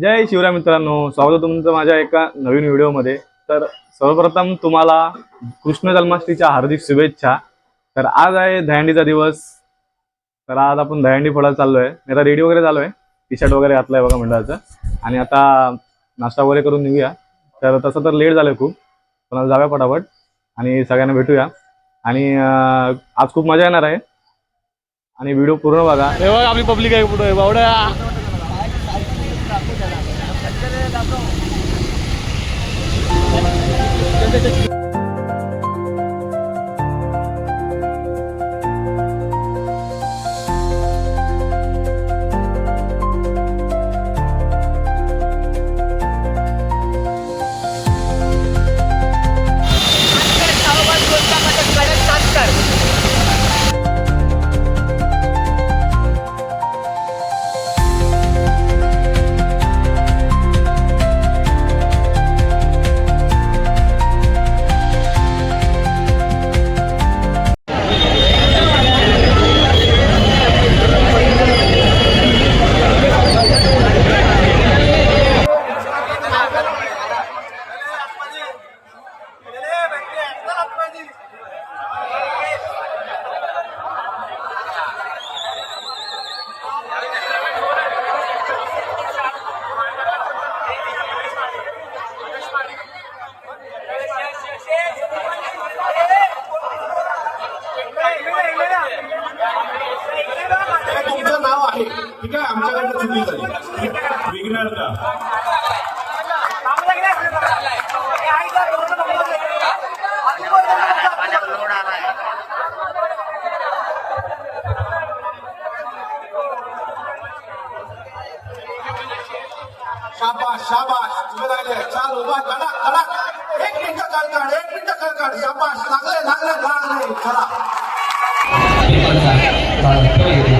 जय शिवराय मित्रांनो स्वागत तुमचं माझ्या एका नवीन व्हिडिओमध्ये. तर सर्वप्रथम तुम्हाला कृष्ण जन्माष्टमीच्या हार्दिक शुभेच्छा. तर आज आहे दहंडीचा दिवस. तर आज आपण दहंडी फोडायला चाललोय. मी आता रेडी वगैरे झालोय. टी शर्ट वगैरे घातलंय बघा मंडळाचं. आणि आता नाश्ता वगैरे करून निघूया. तर तसं तर लेट झालंय खूप. पण जाऊया पटापट. आणि सगळ्यांना भेटूया. आणि आज खूप मजा येणार आहे. आणि व्हिडिओ पूर्ण बघा. आपली पब्लिक आहे पुढे. तुमचं नाव आहे. ठीक आहे आमच्याकडनं चुकी झाली. विघ्नहर्ता. शाबाश शाबाश तुझं लागले चाल उभा कडा कडा एक मिनिट काढ काढ एक मिनिट काढ काढ शाबाश लागले लागले लागले चला. Di mana?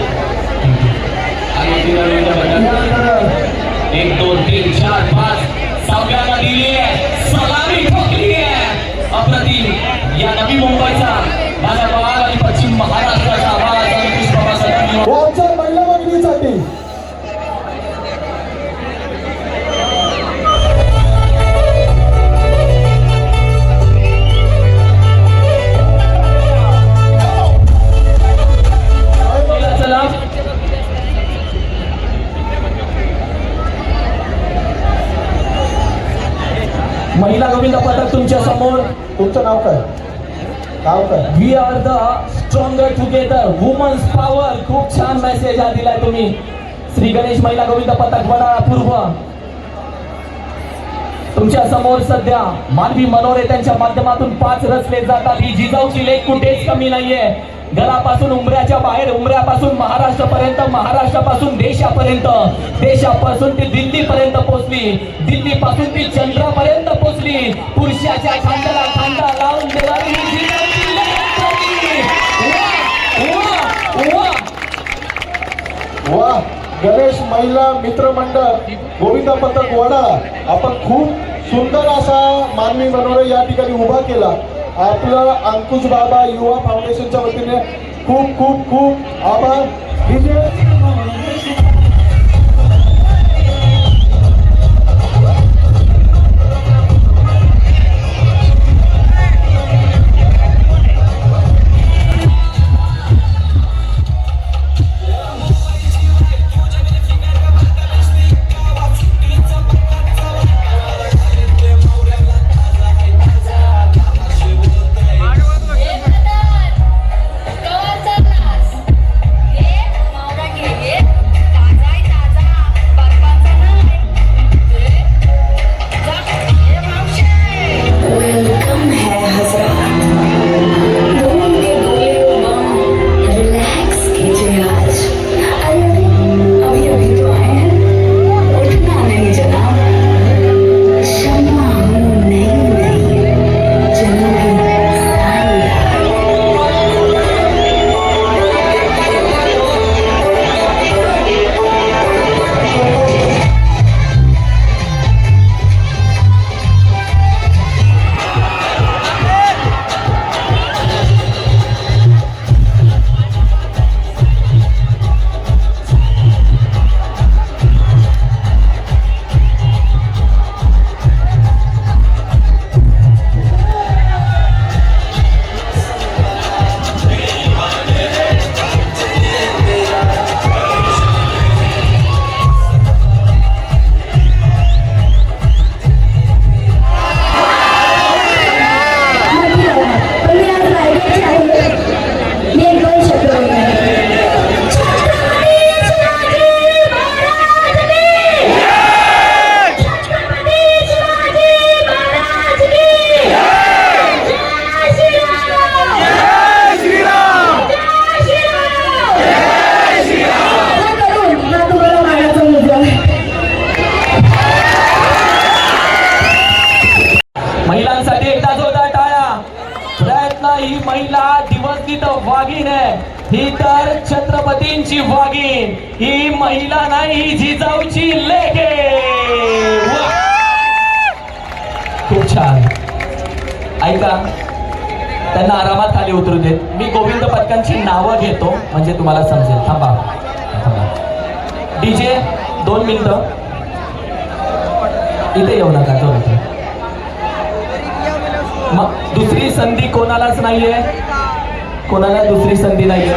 महिला गोविंद पथक तुमच्यासमोर. तुमचं नाव काय? नाव काय? We are the stronger together women's power खूप छान मेसेज हा दिलाय तुम्ही. श्री गणेश महिला गोविंद पथक वडा पूर्व. तुमच्यासमोर सध्या मानवी मनोरे त्यांच्या माध्यमातून पाच रचले जातात. ही जिजाऊची लेख कुठेच कमी नाहीये. घरापासून उमऱ्याच्या बाहेर उमऱ्यापासून महाराष्ट्रापर्यंत महाराष्ट्रापासून देशापर्यंत. देशापासून ती दिल्लीपर्यंत पोहोचली. दिल्लीपासून ती चंद्रापर्यंत पोहोचली पुरुषाच्या खांद्याला खांदा लावून वा, गणेश महिला मित्र मंडळ पथक वडा. आपण खूप सुंदर असा मानवी मनोरे या ठिकाणी उभा केला. आपलं अंकुश बाबा युवा फाउंडेशनच्या वतीने खूप खूप खूप आभार. तिथं वाघीण आहे. ही तर छत्रपतींची वागीन ही महिला नाही ही जिजाऊची लेखे खूप छान. ऐका त्यांना आरामात खाली उतरू देत. मी गोविंद पटकांची नावं घेतो म्हणजे तुम्हाला समजेल. थांबा. थांबा. डीजे दोन मिनिटं. इथे येऊ नका दोन मग दुसरी संधी कोणालाच नाहीये? कोणाला दुसरी संधी नाही?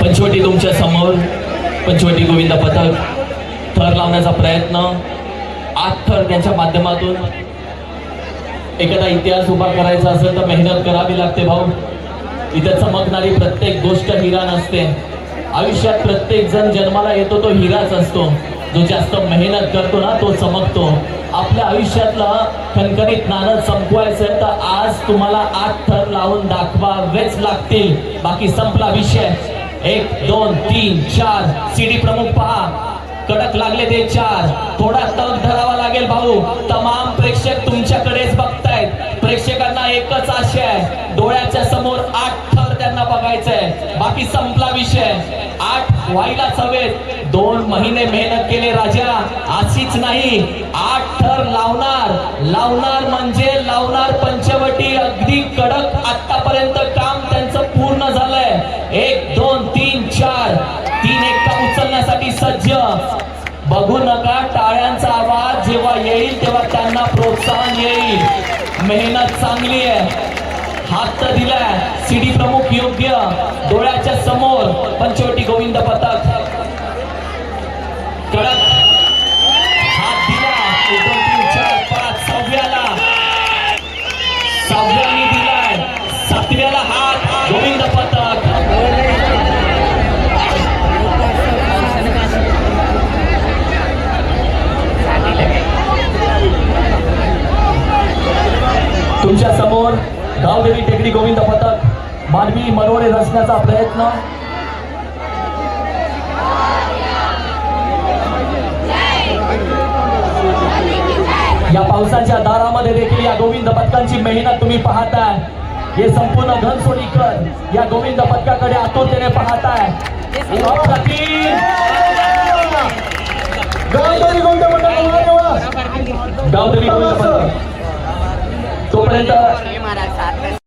पंचवटी तुमच्यासमोर पंचवटी गोविंद पथक थर लावण्याचा प्रयत्न आठ थर त्यांच्या माध्यमातून. एखादा इतिहास उभा करायचा असेल तर मेहनत करावी लागते भाऊ. इथे चमकणारी प्रत्येक गोष्ट हिरा नसते. आयुष्यात प्रत्येक जण जन्माला येतो तो हिराच असतो. जो जास्त मेहनत करतो ना तो चमकतो. आपल्या आयुष्यातला खणखणीत नाणं संपवायचं तर आज तुम्हाला आठ थर लावून दाखवावेच लागतील. बाकी संपला विषय. एक दोन तीन चार. सीडी प्रमुख पहा. कडक लागले ते चार. थोडा तग धरावा लागेल भाऊ. तमाम प्रेक्षक तुमच्याकडेच बघतायत. प्रेक्षकांना एकच आशय आहे. डोळ्याच्या समोर आठ करायचंय. बाकी संपला विषय. आठ व्हायलाच हवेत दोन महिने मेहनत केले राजा. अशीच नाही. आठ थर लावणार. लावणार म्हणजे लावणार पंचवटी. अगदी कडक आतापर्यंत काम त्यांचं पूर्ण झालंय. एक दोन तीन चार. तीन एकटा उचलण्यासाठी सज्ज. बघू नका टाळ्यांचा आवाज. जेव्हा येईल तेव्हा त्यांना प्रोत्साहन येईल. मेहनत चांगली आहे. हात तर दिलाय. सीडी प्रमुख योग्य. डोळ्याच्या समोर पंचवटी गोविंद पथक. कडक. हात दिला एक, दोन तीन चार पाच सहाव्याला. सहाव्याने दिलाय. सातव्याला हात. गोविंद पथक. तुमच्यासमोर गावदेवी टेकडी गोविंद पथक मानवी मनोरे रचण्याचा प्रयत्न. या पावसाच्या दारामध्ये देखील या गोविंद पथकांची मेहनत तुम्ही पाहताय. हे संपूर्ण घनसोलीकर या गोविंद पथकाकडे आतुरतेने पाहताय. गावदेवी गोविंद पथक तोपर्यंत महाराज साथ में